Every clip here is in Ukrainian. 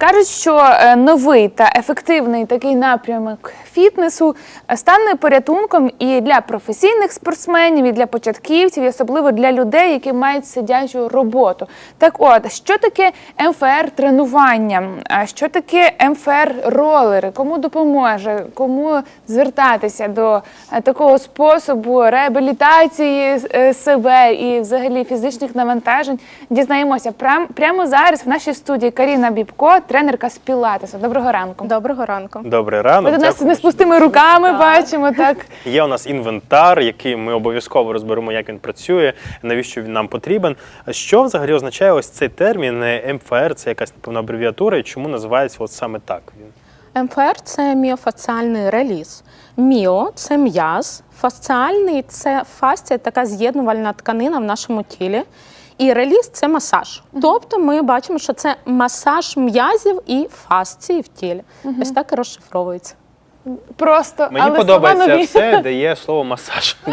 Кажуть, що е, новий та ефективний такий напрямок фітнесу е, стане порятунком і для професійних спортсменів, і для початківців, і особливо для людей, які мають сидячу роботу. Так от, що таке МФР тренування? Що таке МФР ролери? Кому допоможе? Кому звертатися до е, такого способу реабілітації себе і взагалі фізичних навантажень? Дізнаємося прям, прямо зараз в нашій студії Каріна Бібко, тренерка з Пілатесу. Доброго ранку. Доброго ранку. Добрий ранок. Ви до нас дякую, не з що пустими руками бачимо, так. Є у нас інвентар, який ми обов'язково розберемо, як він працює, навіщо він нам потрібен. Що взагалі означає ось цей термін е, МФР? Це якась напевно абревіатура, і чому називається от саме так він? МФР це міофасціальний реліз. Міо це м'яз, фасціальний це фасція, така з'єднувальна тканина в нашому тілі. І реліз це масаж. Тобто ми бачимо, що це масаж м'язів і фасції в тілі. Ось так і розшифровується. Просто Мені але подобається нові. все, де є слово масаж.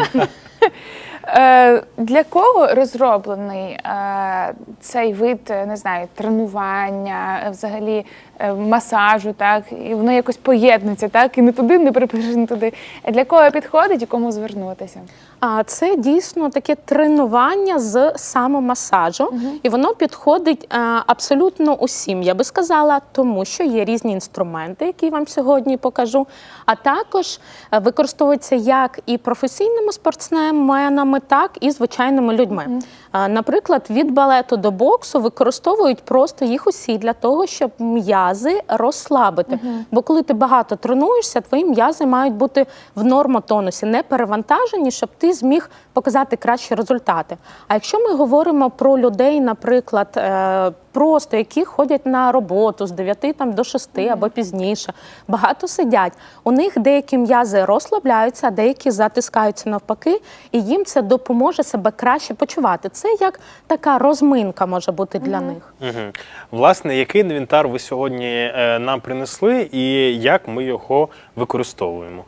Е, Для кого розроблений е, цей вид, е, не знаю, тренування, взагалі масажу, так і воно якось поєднується, так і не туди, не припишеш, не туди. Для кого підходить і кому звернутися? А це дійсно таке тренування з самомасажу, і воно підходить е, абсолютно усім. Я би сказала, тому що є різні інструменти, які вам сьогодні покажу. А також е, використовується як і професійними спортсменами, так і звичайними людьми. Е, Наприклад, від балету до боксу використовують просто їх усі для того, щоб м'язи розслабити. Бо коли ти багато тренуєшся, твої м'язи мають бути в нормотонусі, не перевантажені, щоб ти зміг показати кращі результати. А якщо ми говоримо про людей, наприклад, е, просто які ходять на роботу з 9 там, до 6 або пізніше, багато сидять, у них деякі м'язи розслабляються, а деякі затискаються навпаки, і їм це допоможе себе краще почувати. Це як така розминка може бути для них. Угу. Власне, який інвентар ви сьогодні е, нам принесли, і як ми його використовуємо?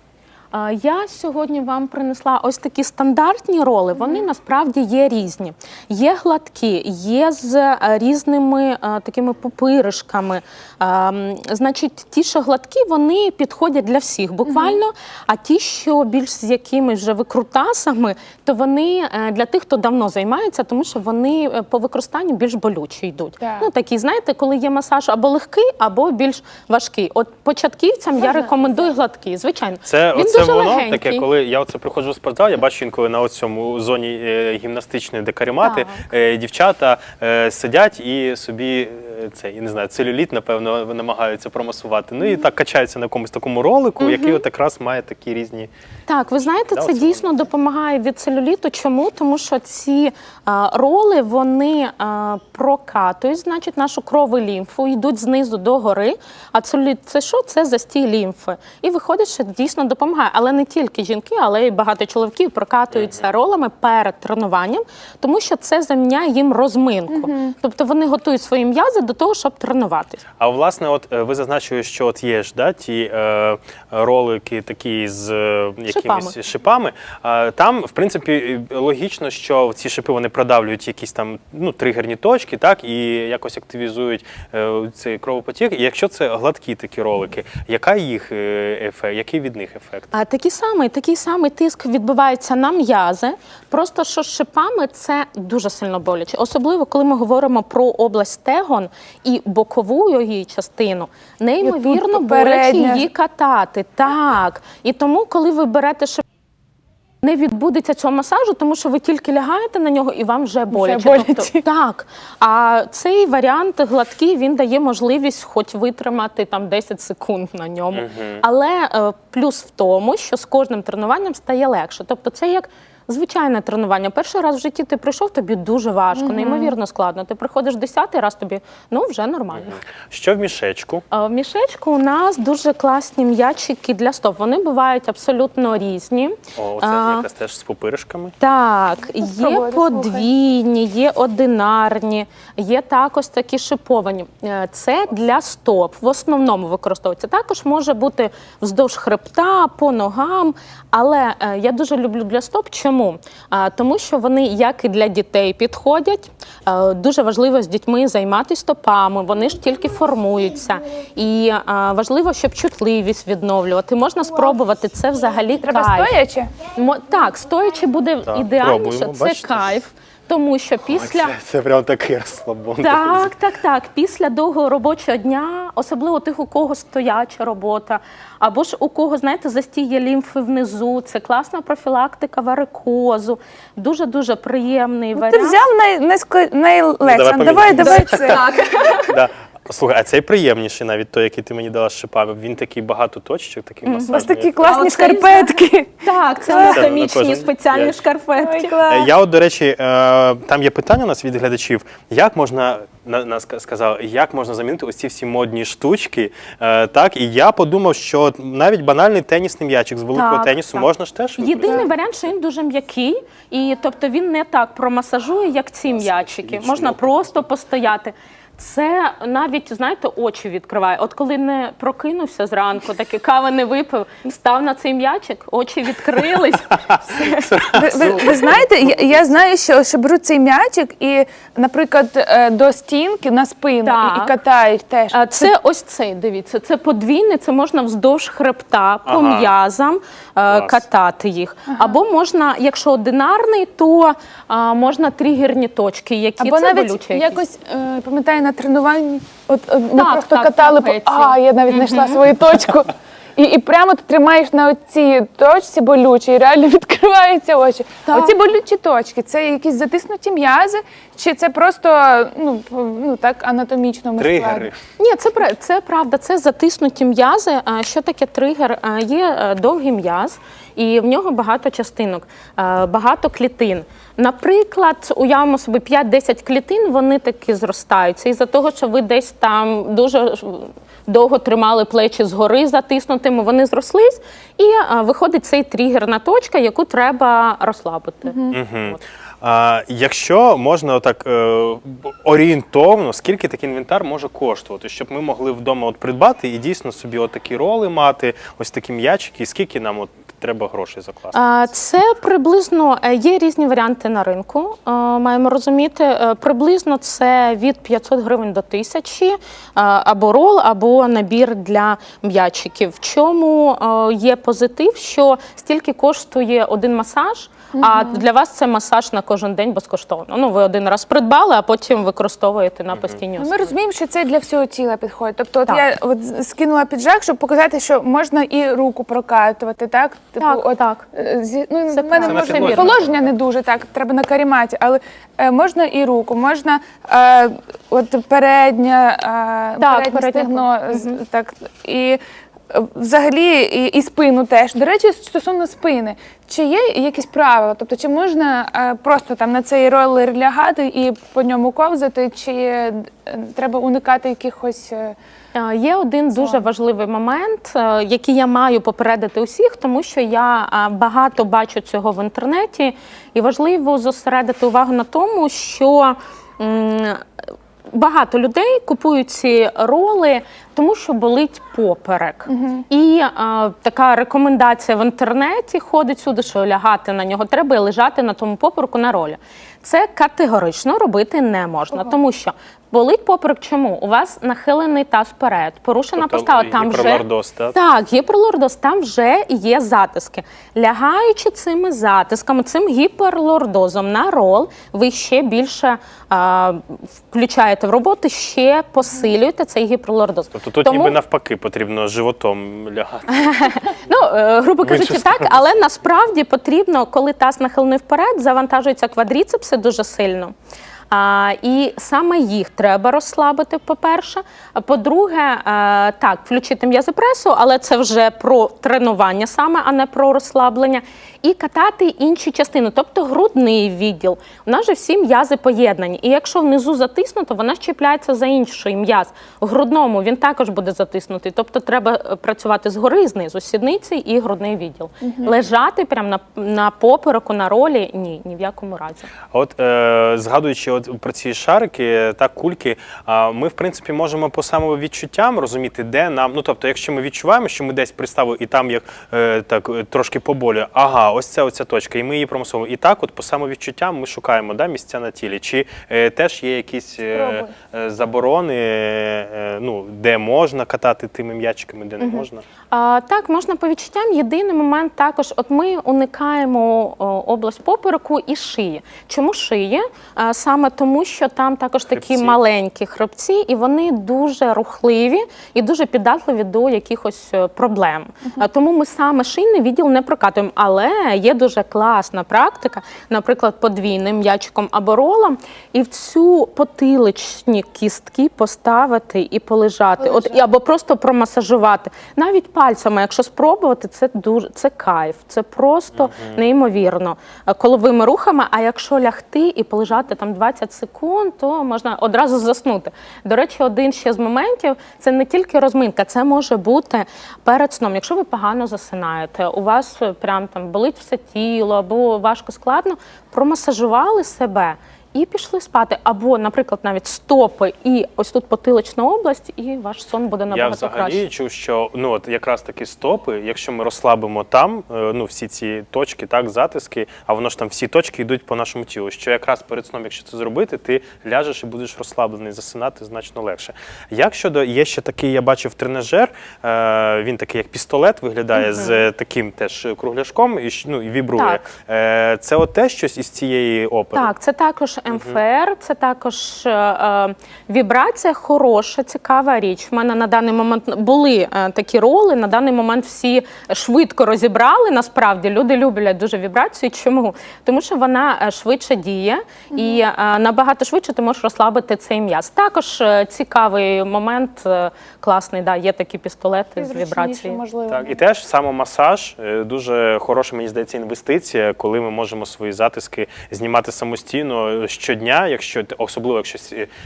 Я сьогодні вам принесла ось такі стандартні роли. Вони насправді є різні. Є гладкі, є з е, різними е, такими пупиришками. А, м, Значить, ті, що гладкі, вони підходять для всіх буквально. А ті, що більш з якимись вже викрутасами, то вони е, для тих, хто давно займається, тому що вони по використанню більш болючі йдуть. Так. Ну такі, знаєте, коли є масаж або легкий, або більш важкий. От початківцям я рекомендую гладкий. Звичайно, Це Він оце дуже воно легенький. таке, коли я оце приходжу в спортзал, я бачу інколи на цьому зоні е, гімнастичної, де каремати, Так. е, дівчата е, сидять і собі це, я не знаю, целюліт, напевно, намагаються промасувати. Ну і так качаються на якомусь такому ролику, який от якраз має такі різні. Так, ви знаєте, Да, це оце дійсно допомагає від целюліту. Чому? Тому що ці а, роли вони а, прокатують, значить, нашу кров і лімфу, йдуть знизу до гори. А целюліт це що? Це застій лімфи. І виходить, що дійсно допомагає. Але не тільки жінки, але й багато чоловіків прокатуються ролами перед тренуванням, тому що це заміняє їм розминку. Тобто вони готують свої м'язи до того, щоб тренуватись. А власне, от е, ви зазначили, що от є ж да, ті е, ролики такі з е, якимись Шипами. шипами. А, там, в принципі, логічно, що ці шипи вони продавлюють якісь там ну, тригерні точки, так, і якось активізують е, цей кровопотік. І якщо це гладкі такі ролики, яка їх е, ефект, який від них ефект? А такий самий, такий самий тиск відбувається на м'язи. Просто що з шипами це дуже сильно боляче. Особливо, коли ми говоримо про область стегон і бокову її частину, неймовірно боляче її катати. Так. І тому, коли ви берете шип. Не відбудеться цього масажу, тому що ви тільки лягаєте на нього і вам вже боляче. боляче. Тобто, так. А цей варіант гладкий він дає можливість хоч витримати там 10 секунд на ньому. Але е, плюс в тому, що з кожним тренуванням стає легше. Тобто, це як звичайне тренування. Перший раз в житті ти прийшов, тобі дуже важко, неймовірно складно. Ти приходиш десятий раз, тобі ну вже нормально. Що в мішечку? А В мішечку у нас дуже класні м'ячики для стоп. Вони бувають абсолютно різні. О, це А, якась теж з пупиришками. так, є подвійні, є одинарні, є також такі шиповані. Е, Це для стоп. В основному використовується. Також може бути вздовж хребта, по ногам. Але е, я дуже люблю для стоп. Чому? Чому? А, тому що вони як і для дітей підходять. Дуже важливо з дітьми займатися стопами, вони ж тільки формуються. І а, важливо, щоб чутливість відновлювати. Можна спробувати це взагалі Треба кайф. стоячи? Мо- Так, стоячи буде Так, ідеальніше. пробуємо, Це бачите? кайф. Тому що після Це, це прям такий розслабон. так, так, так. Після довгого робочого дня, особливо тих, у кого стояча робота, або ж у кого, знаєте, застіє лімфи внизу. Це класна профілактика варикозу. Дуже дуже приємний Ти варіант. взяв най, найско- найлегше. давай давай, поміняємо. давай це. Да. Слухай, а цей приємніший навіть той, який ти мені дала з шипами. Він такий багато точечок, такий У масажний. вас такі А класні оцей шкарпетки. Так, це на анатомічні спеціальні п'ять. шкарпетки. Е. Я от, до речі, е, там є питання у нас від глядачів. Як можна на, на ска- сказав, як можна замінити ось ці всі модні штучки? Е, так, і я подумав, що навіть банальний тенісний м'ячик з великого Так, тенісу так. можна ж теж Єдиний використати? варіант, що він дуже м'який, і тобто він не так промасажує, як ці м'ячики. Можна просто постояти. Це навіть знаєте, очі відкриває. От коли не прокинувся зранку, таки кави не випив, став на цей м'ячик, очі відкрились. Ви, ви, ви знаєте, я, я знаю, що, що беруть цей м'ячик і, наприклад, е, до стінки на спину і, Так. і катають теж. А Це ось цей, дивіться, це подвійний, це можна вздовж хребта по Ага. м'язам е, Клас. катати їх. Або можна, якщо одинарний, то а, можна тригерні точки, які Або це навіть болюче. якісь. якось е, пам'ятаю на тренуванні, от е, ми Так, просто так, катали по а, я навіть знайшла свою точку. І, і прямо ти тримаєш на оцій точці болючій, і реально відкриваються очі. Так. Оці болючі точки це якісь затиснуті м'язи, чи це просто ну, ну так анатомічно ми Тригери. Ні, це пра- це правда, це затиснуті м'язи. А Що таке тригер? А, Є е, довгий м'яз, і в нього багато частинок, е, багато клітин. Наприклад, уявимо собі 5-10 клітин, вони таки зростаються. Із-за того, що ви десь там дуже довго тримали плечі згори затиснутими, вони зрослись, і е, виходить цей тригерна точка, яку треба розслабити. От. А, якщо можна отак е, орієнтовно, скільки такий інвентар може коштувати, щоб ми могли вдома от придбати і дійсно собі от такі роли мати, ось такі м'ячики, і скільки нам от треба грошей закласти? Це приблизно е, є різні варіанти на ринку. е, Маємо розуміти, Е, приблизно це від 500 гривень до 1000, е, або рол, або набір для м'ячиків. В чому є позитив, що стільки коштує один масаж. А для вас це масаж на кожен день безкоштовно. Ну, ви один раз придбали, а потім використовуєте на постійній Ну, Ми розуміємо, що це для всього тіла підходить. Тобто, от я от скинула піджак, щоб показати, що можна і руку прокатувати, так? Типу, Так, от, так. е, Зі, ну, Це в мене правильно. може Це положення не дуже так, треба на каріматі, але е, можна і руку, можна е, от переднє, е, Так, переднє переднє стегно, з- так, і взагалі і, і спину теж. До речі, стосовно спини, чи є якісь правила? Тобто, чи можна е, просто там на цей ролер лягати і по ньому ковзати, чи е, треба уникати якихось. е, Е, Є один дуже важливий момент, е, який я маю попередити усіх, тому що я е, багато бачу цього в інтернеті, і важливо зосередити увагу на тому, що м, багато людей купують ці роли, тому що болить поперек. І е, така рекомендація в інтернеті ходить сюди, що лягати на нього треба і лежати на тому попереку на ролі. Це категорично робити не можна, тому що болить поперек. Чому? У вас нахилений таз вперед, порушена Тобто постава. Там вже так? так, гіперлордоз, там вже є затиски. Лягаючи цими затисками, цим гіперлордозом на рол, ви ще більше а, включаєте в роботу, ще посилюєте цей гіперлордоз. Тобто тут ніби навпаки потрібно животом лягати. Ну, е, грубо кажучи, так, але насправді потрібно, коли таз нахилений вперед, завантажуються квадріцепси дуже сильно. А, і саме їх треба розслабити, по-перше. По-друге, е, так, включити м'язи пресу, але це вже про тренування саме, а не про розслаблення. І катати інші частини, тобто грудний відділ. У нас же всі м'язи поєднані. І якщо внизу затиснуто, вона щепляється за інший м'яз. В грудному він також буде затиснутий. Тобто треба е, працювати згори і знизу, сідниці і грудний відділ. Лежати прямо на, на попереку, на ролі ні, ні в якому разі. От е, згадуючи про ці шарики, так, кульки, а, ми в принципі можемо по самовідчуттям розуміти, де нам. Ну тобто, якщо ми відчуваємо, що ми десь приставили і там як е, так е, трошки поболює, ага, ось це оця точка, і ми її промислово. І так, от по самовідчуттям ми шукаємо да, місця на тілі. Чи е, теж є якісь заборони, е, ну, де можна катати тими м'ячиками, де не можна? А, так, можна по відчуттям. Єдиний момент також, от ми уникаємо область попереку і шиї. Чому шиї? А, саме тому, що там також такі Хребці. маленькі хребці, і вони дуже рухливі і дуже піддатливі до якихось е, проблем. А, тому ми саме шийний відділ не прокатуємо. Але є дуже класна практика, наприклад, подвійним м'ячиком або ролом, і в цю потиличні кістки поставити і полежати. От, і, або просто промасажувати. Навіть пальцями, якщо спробувати, це дуже це кайф, це просто неймовірно. Е, Коловими рухами, а якщо лягти і полежати там 20 секунд, то можна одразу заснути. До речі, один ще з моментів це не тільки розминка, це може бути перед сном. Якщо ви погано засинаєте, у вас е, прям там болить все тіло або важко складно, промасажували себе. І пішли спати, або, наприклад, навіть стопи і ось тут потилична область, і ваш сон буде Я набагато взагалі краще. чув, що ну от якраз таки стопи, якщо ми розслабимо там, е, ну всі ці точки, так, затиски, а воно ж там всі точки йдуть по нашому тілу. Що якраз перед сном, якщо це зробити, ти ляжеш і будеш розслаблений, засинати значно легше. Як щодо є ще такий, я бачив тренажер, е, він такий як пістолет виглядає з е, таким теж кругляшком і щ- ну, і вібрує. Так. Е, це от те щось із цієї опери. Так, це також МФР, це також е, е, вібрація, хороша, цікава річ. У мене на даний момент були е, такі роли. На даний момент всі швидко розібрали. Насправді люди люблять дуже вібрацію. Чому? Тому що вона е, швидше діє і е, набагато швидше ти можеш розслабити цей м'яз. Також е, цікавий момент, е, класний, да, є такі пістолети з вібрацією. можливо. Так, і теж самомасаж е, дуже хороша, мені здається, інвестиція, коли ми можемо свої затиски знімати самостійно щодня, якщо особливо якщо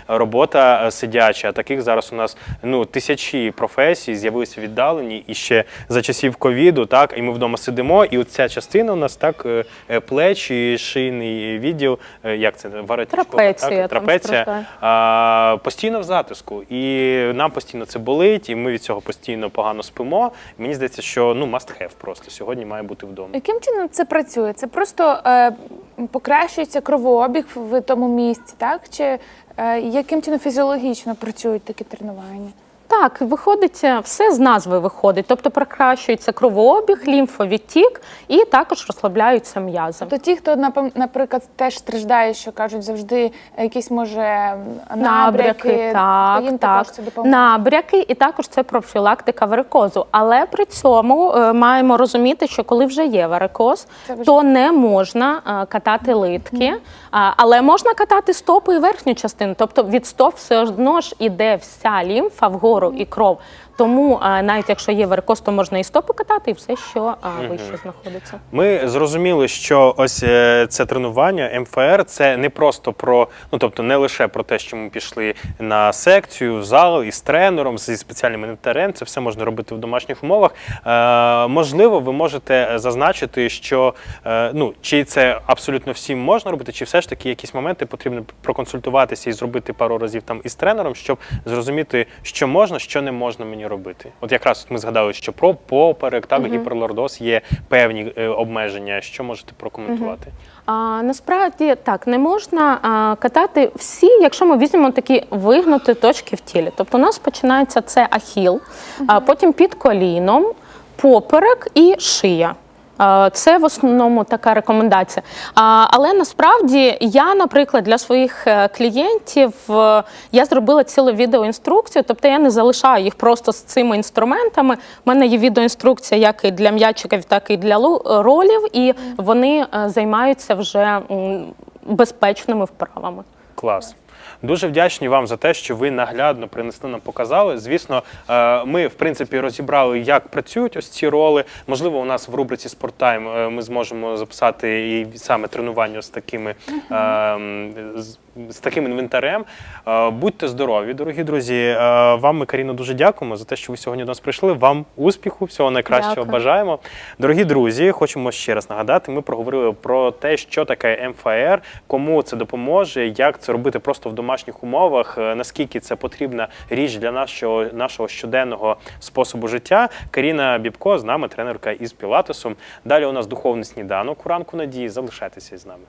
робота е, сидяча. А таких зараз у нас ну тисячі професій з'явилися віддалені і ще за часів ковіду, так і ми вдома сидимо. І оця частина у нас так е, е, плечі, шийний відділ, е, як це Трапеція так, трапеція а, постійно в затиску. І нам постійно це болить, і ми від цього постійно погано спимо. Мені здається, що ну must have просто сьогодні має бути вдома. Яким чином це працює? Це просто е, покращується кровообіг в тому місці, так? Чи е, яким чином фізіологічно працюють такі тренування? Так, виходить, е, все з назви виходить. Тобто покращується кровообіг, лімфовідтік і також розслабляються м'язи. То ті, хто напам- наприклад теж страждає, що кажуть, завжди якісь може набряки, так, їм так. також це допоможе. Набряки, і також це профілактика варикозу. Але при цьому е, маємо розуміти, що коли вже є варикоз, Це важливо. то не можна е, катати литки, а, але можна катати стопи і верхню частину. Тобто від стоп все одно ж іде вся лімфа вгору і кров. Тому навіть якщо є варикоз, то можна і стопи катати, і все, що вище знаходиться. Ми зрозуміли, що ось е, це тренування МФР це не просто про, ну тобто не лише про те, що ми пішли на секцію, в зал із тренером, зі спеціальним інвентарем. Це все можна робити в домашніх умовах. Е, можливо, ви можете зазначити, що е, ну чи це абсолютно всім можна робити, чи все ж таки якісь моменти потрібно проконсультуватися і зробити пару разів там із тренером, щоб зрозуміти, що можна, що не можна мені робити. От якраз ми згадали, що про поперек, так гіперлордоз є певні е, обмеження. Що можете прокоментувати? А, насправді так не можна а, катати всі, якщо ми візьмемо такі вигнуті точки в тілі. Тобто у нас починається це ахіл, а потім під коліном, поперек і шия. Це в основному така рекомендація. Але насправді я, наприклад, для своїх е, клієнтів е, я зробила цілу відеоінструкцію, тобто я не залишаю їх просто з цими інструментами. У мене є відеоінструкція як і для м'ячиків, так і для лу- ролів, і вони е, займаються вже безпечними вправами. Клас. Дуже вдячні вам за те, що ви наглядно принесли нам показали. Звісно, е, ми в принципі розібрали, як працюють ось ці роли. Можливо, у нас в рубриці Спорттайм е, ми зможемо записати і саме тренування з такими е, з, таким інвентарем. Е, Будьте здорові, дорогі друзі. Вам ми, Каріно, дуже дякуємо за те, що ви сьогодні до нас прийшли. Вам успіху, всього найкращого Дякую. бажаємо. Дорогі друзі, хочемо ще раз нагадати. Ми проговорили про те, що таке МФР, кому це допоможе, як це робити просто в домашніх умовах, е, наскільки це потрібна річ для нашого, нашого щоденного способу життя. Каріна Бібко з нами, тренерка із Пілатесом. Далі у нас духовний сніданок у ранку надії. Залишайтеся з нами.